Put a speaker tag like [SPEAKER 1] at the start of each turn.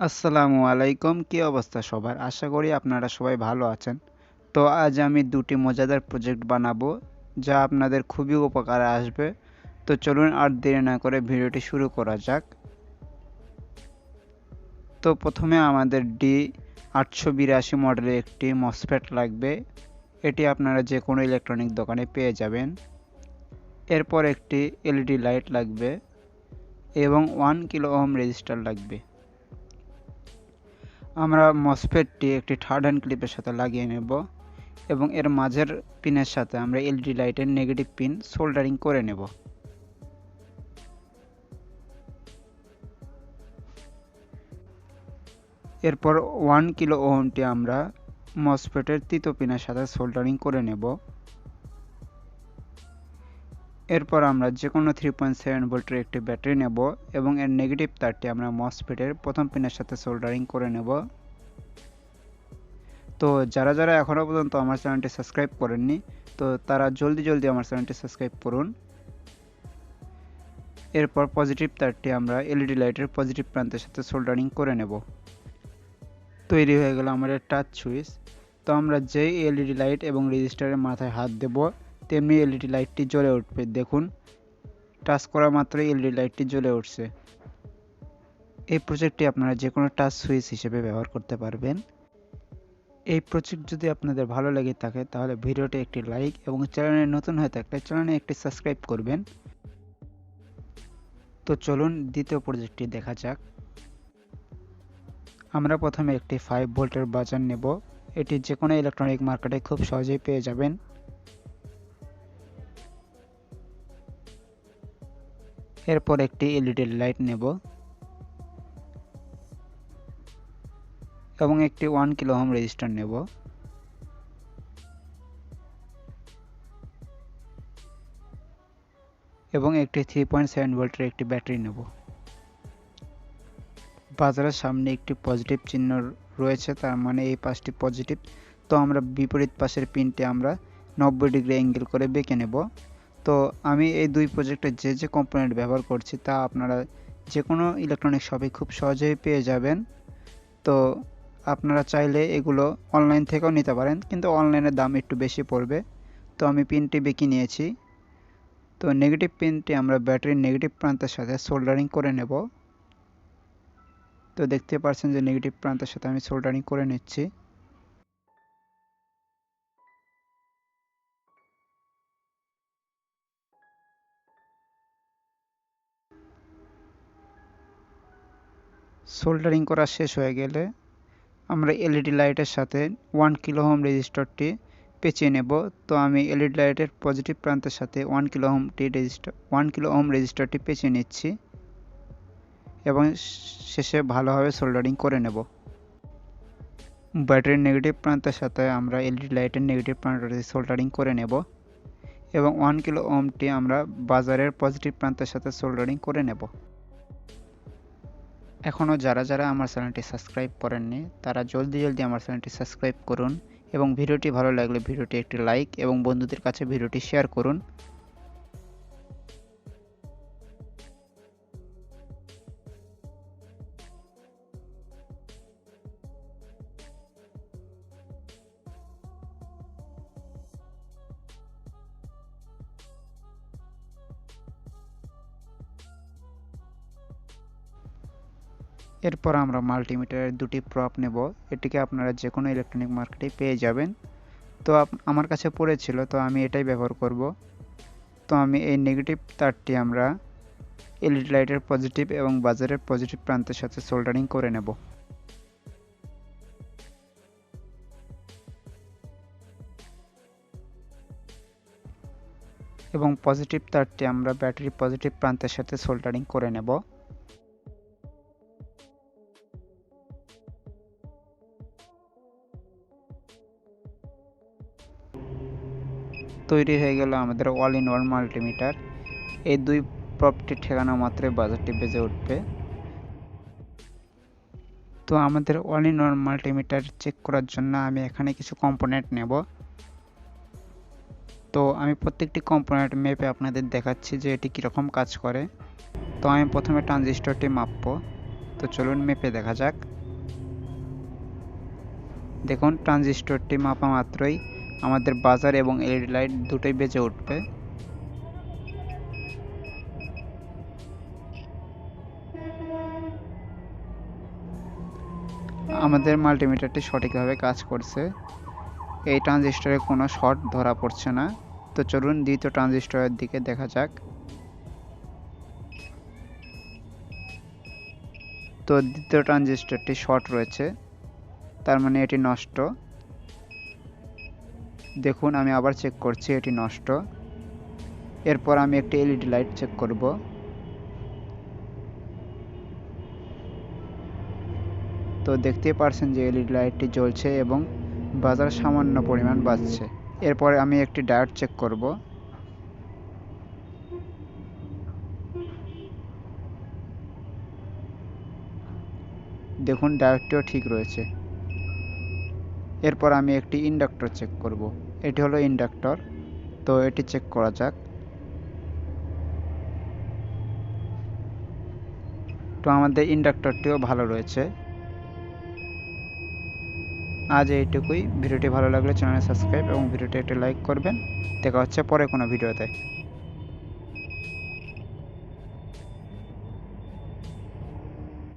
[SPEAKER 1] আসসালামু আলাইকুম, কি অবস্থা সবার? আশা করি আপনারা সবাই ভালো আছেন। তো আজ আমি দুটি মজাদার প্রজেক্ট বানাবো, যা আপনাদের খুবই উপকারে আসবে। তো চলুন আর দেরি না করে ভিডিওটি শুরু করা যাক। তো প্রথমে আমাদের ডি আটশো বিরাশি মডেলের একটি মসফেট লাগবে। এটি আপনারা যে কোনো ইলেকট্রনিক দোকানে পেয়ে যাবেন। এরপর একটি এলইডি লাইট লাগবে এবং ওয়ান কিলো ওহম রেজিস্টার লাগবে। আমরা মসফেটটি একটি থার্ড হ্যান্ড ক্লিপের সাথে লাগিয়ে নেব এবং এর মাঝের পিনের সাথে আমরা এলইডি লাইটের নেগেটিভ পিন সোল্ডারিং করে নেব। এরপর ওয়ান কিলো ওহমটি আমরা মসফেটের তৃতীয় পিনের সাথে সোল্ডারিং করে নেব। এরপর আমরা যে কোনো থ্রি পয়েন্ট সেভেন ভোল্টের একটি ব্যাটারি নেব এবং এর নেগেটিভ তারটি আমরা মসফেটের প্রথম পিনের সাথে সোল্ডারিং করে নেব। তো যারা যারা এখনও পর্যন্ত আমার চ্যানেলটি সাবস্ক্রাইব করেননি, তো তারা জলদি জলদি আমার চ্যানেলটি সাবস্ক্রাইব করুন। এরপর পজিটিভ তারটি আমরা এলইডি লাইটের পজিটিভ প্রান্তের সাথে সোল্ডারিং করে নেব। তৈরি হয়ে গেল আমাদের টাচ সুইচ তো আমরা যেই এলইডি লাইট এবং রেজিস্টারের মাথায় হাত দেব তেমনি এলইডি লাইটটি জ্বলে উঠবে, দেখুন। টাচ করা মাত্রই এলইডি লাইটটি জ্বলে উঠছে। এই প্রজেক্টটি আপনারা যে কোনো টাচ সুইচ হিসেবে ব্যবহার করতে পারবেন। এই প্রজেক্ট যদি আপনাদের ভালো লেগে থাকে, তাহলে ভিডিওটি একটি লাইক এবং চ্যানেলে নতুন হয়ে থাকলে চ্যানেলে একটি সাবস্ক্রাইব করবেন। তো চলুন দ্বিতীয় প্রজেক্টটি দেখা যাক। আমরা প্রথমে একটি ফাইভ ভোল্টের বাজার নেব। এটি যে কোনো ইলেকট্রনিক মার্কেটে খুব সহজেই পেয়ে যাবেন। এরপর একটি এলইডি লাইট নেব। এবং একটি ওয়ান কিলো হোম রেজিস্টার নেব। এবং একটি থ্রি পয়েন্ট সেভেন ভোল্টের একটি ব্যাটারি নেব। বাজারের সামনে একটি পজিটিভ চিহ্ন রয়েছে, তার মানে এই পাশটি পজিটিভ। তো আমরা বিপরীত পাশের পিনটি আমরা নব্বই ডিগ্রি অ্যাঙ্গেল করে বেঁকে নেব। তো আমি এই দুই প্রজেক্টে যে যে কম্পোনেন্ট ব্যবহার করছি তা আপনারা যে কোনো ইলেকট্রনিক শপে খুব সহজেই পেয়ে যাবেন। তো আপনারা চাইলে এগুলো অনলাইন থেকেও নিতে পারেন, কিন্তু অনলাইনের দাম একটু বেশি পড়বে। তো আমি পিনটি বেঁকে নিয়েছি। তো নেগেটিভ পিনটি আমরা ব্যাটারির নেগেটিভ প্রান্তের সাথে সোল্ডারিং করে নেব। তো দেখতে পাচ্ছেন যে নেগেটিভ প্রান্তের সাথে আমি সোল্ডারিং করে নিচ্ছি। সোল্ডারিং করা শেষ হয়ে গেলে আমরা এলইডি লাইটের সাথে ওয়ান কিলো হোম রেজিস্টারটি পেঁচিয়ে নেব। তো আমি এলইডি লাইটের পজিটিভ প্রান্তের সাথে ওয়ান কিলো হোমটি রেজিস্টার, ওয়ান কিলো হোম রেজিস্টারটি পেঁচিয়ে নিচ্ছি এবং শেষে ভালোভাবে সোল্ডারিং করে নেব। ব্যাটারির নেগেটিভ প্রান্তের সাথে আমরা এলইডি লাইটের নেগেটিভ প্রান্তটি সোল্ডারিং করে নেব এবং ওয়ান কিলো ওমটি আমরা বাজারের পজিটিভ প্রান্তের সাথে সোল্ডারিং করে নেব। এখনও যারা যারা আমার চ্যানেলটি সাবস্ক্রাইব করেননি, তারা জলদি জলদি আমার চ্যানেলটি সাবস্ক্রাইব করুন এবং ভিডিওটি ভালো লাগলে ভিডিওটি একটি লাইক এবং বন্ধুদের কাছে ভিডিওটি শেয়ার করুন। এরপর আমরা মাল্টিমিটারের দুটি প্রপ নেব। এটিকে আপনারা যে কোনো ইলেকট্রনিক মার্কেটে পেয়ে যাবেন। তো আমার কাছে পড়েছিল, তো আমি এটাই ব্যবহার করব। তো আমি এই নেগেটিভ তারটি আমরা এলইডি লাইটের পজিটিভ এবং বাজারের পজিটিভ প্রান্তের সাথে সোল্ডারিং করে নেব। এবং পজিটিভ তারটি আমরা ব্যাটারি পজিটিভ প্রান্তের সাথে সোল্ডারিং করে নেব। তৈরি হয়ে গেল আমাদের অল ইন ওয়ান মাল্টিমিটার এই দুই প্রপটি ঠেকানো মাত্রই বাজারটি বেজে উঠবে। তো আমাদের all in one multimeter check করার জন্য আমি এখানে কিছু কম্পোনেন্ট নেব। তো আমি প্রত্যেকটি কম্পোনেন্ট মেপে আপনাদের দেখাচ্ছি যে এটি কীরকম কাজ করে। তো আমি প্রথমে ট্রানজিস্টরটি মাপব। তো চলুন মেপে দেখা যাক। দেখুন ট্রানজিস্টরটি মাপা মাত্রই আমাদের বাজার এবং এলইডি লাইট দুটোই বেজে উঠবে। আমাদের মাল্টিমিটারটি সঠিকভাবে কাজ করছে। এই ট্রানজিস্টরে কোনো শর্ট ধরা পড়ছে না। তো চলুন দ্বিতীয় ট্রানজিস্টরের দিকে দেখা যাক। তো দ্বিতীয় ট্রানজিস্টরটি শর্ট রয়েছে। তার মানে এটি নষ্ট। দেখুন, আমি আবার চেক করছি, এটি নষ্ট। এরপর আমি একটি এলইডি লাইট চেক করব। তো দেখতেই পারছেন যে এলইডি লাইটটি জ্বলছে এবং বাজার সামান্য পরিমাণ বাজছে। এরপরে আমি একটি ডায়োড চেক করব। দেখুন ডায়োডটিও ঠিক রয়েছে। এরপর আমি একটি ইন্ডাক্টর চেক করব। এটি হলো ইন্ডাক্টর। তো এটি চেক করা যাক। তো আমাদের ইন্ডাক্টরটিও ভালো রয়েছে। আজ এইটুকুই। ভিডিওটি ভালো লাগলে চ্যানেল সাবস্ক্রাইব এবং ভিডিওটি একটি লাইক করবেন। দেখা হচ্ছে পরে কোনো ভিডিওতে।